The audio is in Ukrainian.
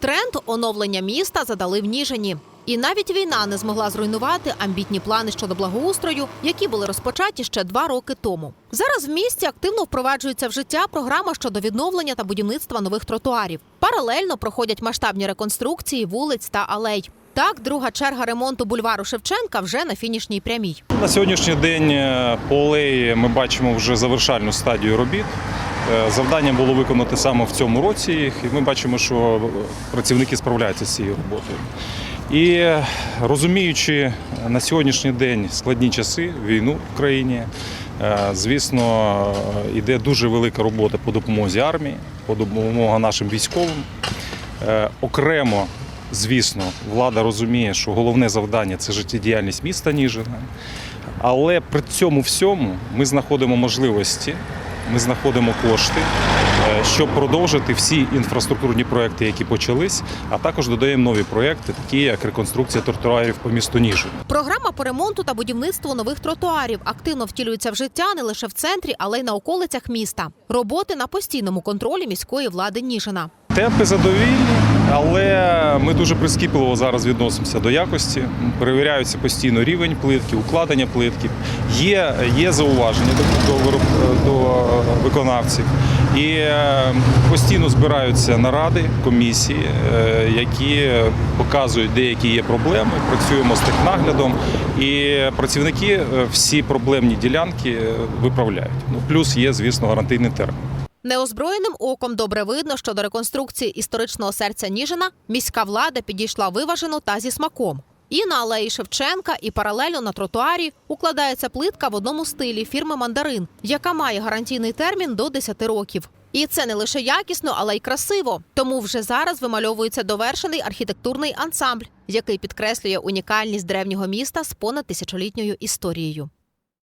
Тренд оновлення міста задали в Ніжині. І навіть війна не змогла зруйнувати амбітні плани щодо благоустрою, які були розпочаті ще два роки тому. Зараз в місті активно впроваджується в життя програма щодо відновлення та будівництва нових тротуарів. Паралельно проходять масштабні реконструкції вулиць та алей. Так, друга черга ремонту бульвару Шевченка вже на фінішній прямій. На сьогоднішній день е, по алеї ми бачимо вже завершальну стадію робіт. Е, Завдання було виконати саме в цьому році і ми бачимо, що працівники справляються з цією роботою. І е, розуміючи на сьогоднішній день складні часи, війну в країні, е, звісно, е, йде дуже велика робота по допомозі армії, по допомозі нашим військовим. Е, Окремо, звісно, влада розуміє, що головне завдання це життєдіяльність міста Ніжина. Але при цьому всьому ми знаходимо можливості, ми знаходимо кошти, е, щоб продовжити всі інфраструктурні проекти, які почались, а також додаємо нові проекти, такі як реконструкція тротуарів по місту Ніжин. Програма по ремонту та будівництву нових тротуарів активно втілюється в життя не лише в центрі, але й на околицях міста. Роботи на постійному контролі міської влади Ніжина. Темпи задовільні, але ми дуже прискіпливо зараз відносимося до якості. Перевіряються постійно рівень плитки, укладення плитки. Є, є зауваження до, до, до виконавців. І е, постійно збираються наради, комісії, е, які показують, деякі є проблеми. Працюємо з технаглядом, і працівники е, всі проблемні ділянки виправляють. Ну плюс є, звісно, гарантийний термін. Неозброєним оком добре видно, що до реконструкції історичного серця Ніжина міська влада підійшла виважено та зі смаком. І на алеї Шевченка, і паралельно на тротуарі укладається плитка в одному стилі фірми Мандарин, яка має гарантійний термін до 10 років. І це не лише якісно, але й красиво. Тому вже зараз вимальовується довершений архітектурний ансамбль, який підкреслює унікальність древнього міста з понад тисячолітньою історією.